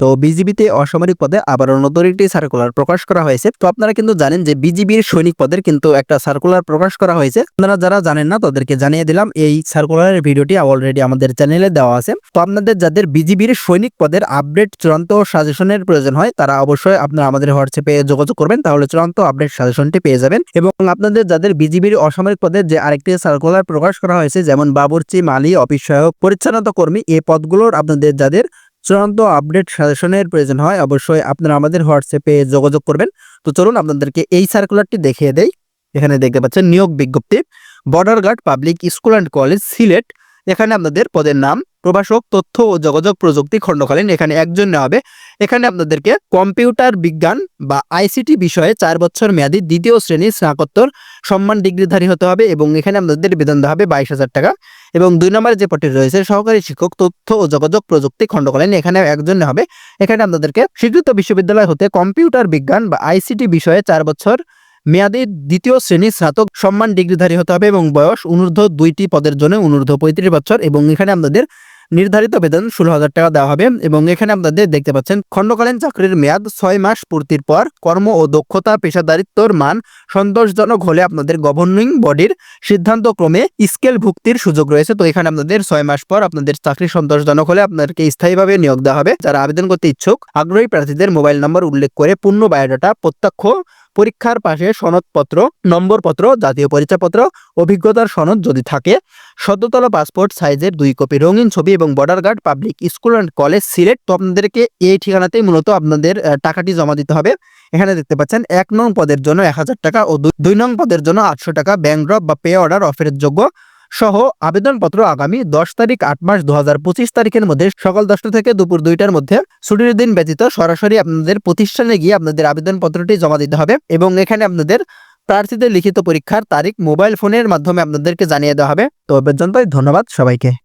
তো বিজিবিতে অসামরিক পদে আবারও নতুন একটি সার্কুলার প্রকাশ করা হয়েছে। তো আপনারা কিন্তু জানেন যে বিজিবির সৈনিক পদের কিন্তু একটা সার্কুলার প্রকাশ করা হয়েছে। আপনারা যারা জানেন না, তাদেরকে জানিয়ে দিলাম, এই সার্কুলারের ভিডিওটি অলরেডি আমাদের চ্যানেলে দেওয়া আছে। তো আপনাদের যাদের বিজিবির সৈনিক পদের আপডেট চূড়ান্ত সাজেশনের প্রয়োজন হয়, তারা অবশ্যই আপনারা আমাদের হোয়াটসঅ্যাপে যোগাযোগ করবেন, তাহলে চূড়ান্ত আপডেট সাজেশনটি পেয়ে যাবেন। এবং আপনাদের যাদের বিজিবির অসামরিক পদের যে আরেকটি সার্কুলার প্রকাশ করা হয়েছে, যেমন বাবুর্চি, মালি, অফিস সহায়ক, পরিচ্ছন্নতা কর্মী এই পদগুলোর আপনাদের যাদের চূড়ান্ত আপডেট সাজেশনের প্রয়োজন হয়, অবশ্যই আপনারা আমাদের হোয়াটসঅ্যাপে যোগাযোগ করবেন। তো চলুন আপনাদেরকে এই সার্কুলারটি দেখিয়ে দেই। এখানে দেখতে পাচ্ছেন নিয়োগ বিজ্ঞপ্তি border guard public school and college Sylhet এখানে আপনাদের পদের নাম প্রভাষক, তথ্য ও যোগাযোগ প্রযুক্তি খণ্ডকালীন এখানে একজন নেওয়া হবে। এখানে আপনাদেরকে কম্পিউটার বিজ্ঞান বা আইসিটি বিষয়ে চার বছর মেয়াদী দ্বিতীয় শ্রেণির স্নাতকোত্তর সম্মান ডিগ্রিধারী হতে হবে এবং এখানে আপনাদের বেতন দেওয়া হবে বাইশ হাজার টাকা। এবং দুই নম্বরে যে পদটি রয়েছে, সহকারী শিক্ষক, তথ্য ও যোগাযোগ প্রযুক্তি খণ্ডকালীন এখানে একজন হবে। এখানে আপনাদেরকে স্বীকৃত বিশ্ববিদ্যালয় হতে কম্পিউটার বিজ্ঞান বা আইসিটি বিষয়ে চার বছর মেয়াদী দ্বিতীয় শ্রেণির স্নাতক সম্মান ডিগ্রিধারী হতে হবে এবং বয়স অনূর্ধ্ব দুইটি পদের জন্য অনূর্ধ্ব পঁয়ত্রিশ বছর এবং এখানে আপনাদের নির্ধারিত বেতন ষোলো হাজার টাকা দেওয়া হবে এবং এখানে আপনাদের দেখতে পাচ্ছেন, খণ্ডকালীন চাকরির মেয়াদ ছয় মাস পূর্তির পর কর্ম ও দক্ষতা, পেশাদারিত্বর মান সন্তোষজনক হলে আপনাদের গভর্নিং বডির সিদ্ধান্ত ক্রমে স্কেল ভুক্তির সুযোগ রয়েছে। তো এখানে আপনাদের ছয় মাস পর আপনাদের চাকরি সন্তোষজনক হলে আপনাদেরকে স্থায়ীভাবে নিয়োগ দেওয়া হবে। যারা আবেদন করতে ইচ্ছুক, আগ্রহী প্রার্থীদের মোবাইল নম্বর উল্লেখ করে পূর্ণ বায়োডাটা প্রত্যক্ষ পরীক্ষার পাশে সনদপত্র, নম্বরপত্র, জাতীয় পরিচয়পত্র, অভিজ্ঞতার সনদ যদি থাকে, সদ্যতলা পাসপোর্ট সাইজের দুই কপি রঙিন ছবি এবং border guard public school and college Sylhet. তো আপনাদেরকে এই ঠিকানাতেই মূলত আপনাদের টাকাটি জমা দিতে হবে। এখানে দেখতে পাচ্ছেন, এক নং পদের জন্য এক হাজার টাকা ও দুই- নং পদের জন্য আটশো টাকা ব্যাংক ড্রপ বা পে অর্ডার অফের যোগ্য। সহ আবেদনপত্র আগামী দশ তারিখ আট মাস দু হাজার পঁচিশ তারিখের মধ্যে সকাল দশটা থেকে দুপুর দুইটার মধ্যে ছুটির দিন ব্যতীত সরাসরি আপনাদের প্রতিষ্ঠানে গিয়ে আপনাদের আবেদনপত্রটি জমা দিতে হবে এবং এখানে আপনাদের প্রার্থীদের লিখিত পরীক্ষার তারিখ মোবাইল ফোনের মাধ্যমে আপনাদেরকে জানিয়ে দেওয়া হবে। তো পর্যন্তই, ধন্যবাদ সবাইকে।